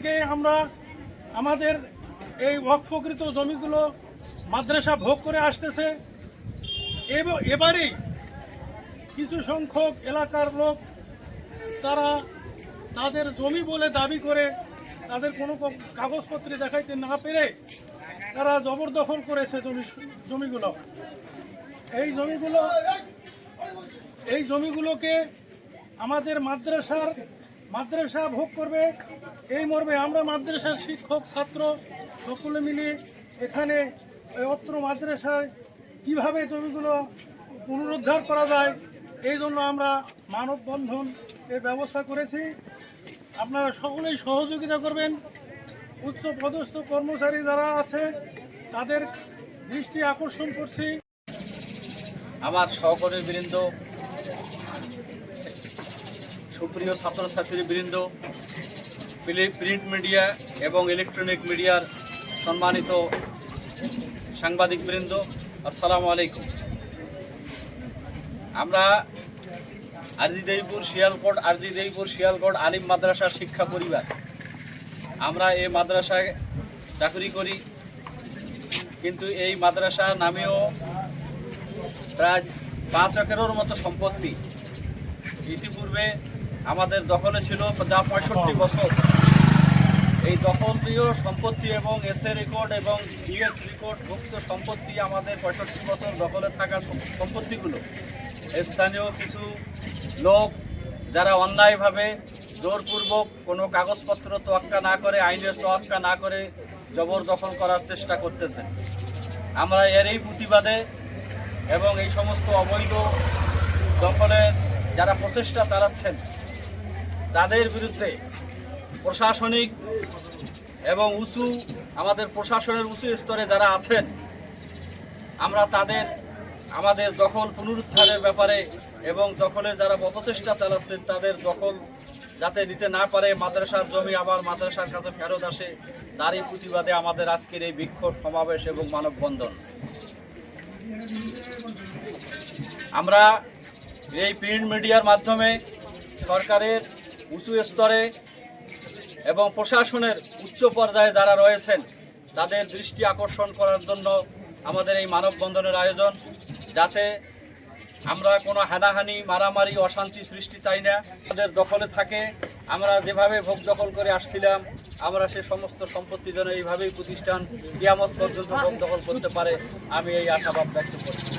থেকে আমরা আমাদের এই ওয়াকফকৃত জমিগুলো মাদ্রাসা ভোগ করে আসতেছে। এব- এবারেই কিছু সংখ্যক এলাকার লোক, তারা তাদের জমি বলে দাবি করে তাদের কোনো কাগজপত্রে দেখাইতে না পেরে তারা জবরদখল করেছে জমি জমিগুলো। এই জমিগুলো এই জমিগুলোকে আমাদের মাদ্রাসার মাদ্রাসা ভোগ করবে। এই মর্মে আমরা মাদ্রাসার শিক্ষক, ছাত্র সকলে মিলে এখানে অত্র মাদ্রাসায় কীভাবে জমিগুলো পুনরুদ্ধার করা যায়, এই জন্য আমরা মানববন্ধন এর ব্যবস্থা করেছি। আপনারা সকলেই সহযোগিতা করবেন। উচ্চ পদস্থ কর্মচারী যারা আছে, তাদের দৃষ্টি আকর্ষণ করছি। আমার সহকর্মী বৃন্দ সুপ্রিয় ছাত্রছাত্রী বৃন্দ প্রিন্ট মিডিয়া এবং ইলেকট্রনিক মিডিয়ার সম্মানিত সাংবাদিক বৃন্দ, আসসালামু আলাইকুম। আমরা আরজিদেইপুর শিয়ালকোট আরজিদেইপুর শিয়ালকোট আলিম মাদ্রাসার শিক্ষা পরিবার। আমরা এই মাদ্রাসায় চাকরি করি, কিন্তু এই মাদ্রাসা নামেও প্রায় পাঁচ একরের মতো সম্পত্তি। ইতিপূর্বে আমাদের দখলে ছিল যা পঁয়ষট্টি বছর। এই দখলীয় সম্পত্তি এবং এসএ রেকর্ড এবং ইএস রেকর্ড ভুক্ত সম্পত্তি আমাদের পঁয়ষট্টি বছর দখলে থাকা সম্পত্তিগুলো। স্থানীয় কিছু লোক যারা অন্যায়ভাবে জোরপূর্বক কোনো কাগজপত্র তোয়াক্কা না করে, আইনের তোয়াক্কা না করে জবরদখল করার চেষ্টা করতেছেন। আমরা এরই প্রতিবাদে এবং এই সমস্ত অবৈধ দখলের যারা প্রচেষ্টা চালাচ্ছেন তাদের বিরুদ্ধে প্রশাসনিক এবং উঁচু, আমাদের প্রশাসনের উঁচু স্তরে যারা আছেন, আমরা তাদের, আমাদের দখল পুনরুদ্ধারের ব্যাপারে এবং দখলের যারা অপচেষ্টা চালাচ্ছেন, তাদের দখল যাতে নিতে না পারে, মাদ্রাসার জমি আবার মাদ্রাসার কাছে ফেরত আসে, তারই প্রতিবাদে আমাদের আজকের এই বিক্ষোভ সমাবেশ এবং মানববন্ধন। আমরা এই প্রিন্ট মিডিয়ার মাধ্যমে সরকারের উঁচু স্তরে এবং প্রশাসনের উচ্চ পর্যায়ে যারা রয়েছেন, তাদের দৃষ্টি আকর্ষণ করার জন্য আমাদের এই মানববন্ধনের আয়োজন, যাতে আমরা কোনো হানাহানি, মারামারি, অশান্তি সৃষ্টি চাই না। আমাদের দখলে থাকে, আমরা যেভাবে ভোগ দখল করে আসছিলাম, আমরা সে সমস্ত সম্পত্তি যেন এইভাবেই প্রতিষ্ঠান কিয়ামত পর্যন্ত ভোগ দখল করতে পারে, আমি এই আশাবাদ ব্যক্ত করি